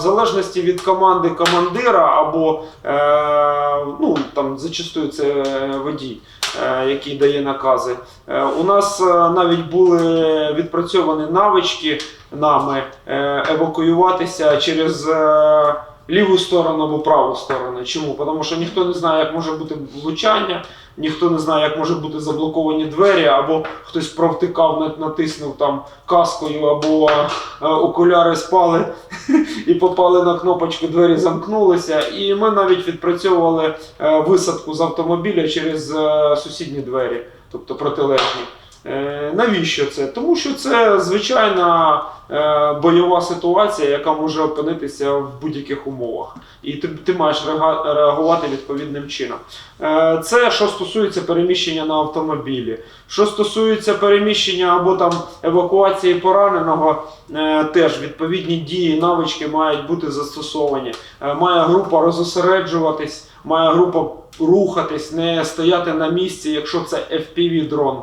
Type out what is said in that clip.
в залежності від команди командира або е, ну, там зачастую це водій, е, який дає накази. Е, у нас навіть були відпрацьовані навички нами евакуюватися через. Ліву сторону або праву сторону. Чому? Тому що ніхто не знає, як може бути влучання, ніхто не знає, як може бути заблоковані двері, або хтось провтикав, на- натиснув там каскою, або окуляри спали і попали на кнопочку, двері замкнулися. І ми навіть відпрацьовували е, висадку з автомобіля через е, сусідні двері, тобто протилежні. Навіщо це? Тому що це звичайна е, бойова ситуація, яка може опинитися в будь-яких умовах. І ти, ти маєш реагувати відповідним чином. Е, Це що стосується переміщення на автомобілі. Що стосується переміщення або там евакуації пораненого, е, теж відповідні дії, навички мають бути застосовані. Має група розосереджуватись, має група рухатись, не стояти на місці, якщо це FPV-дрон.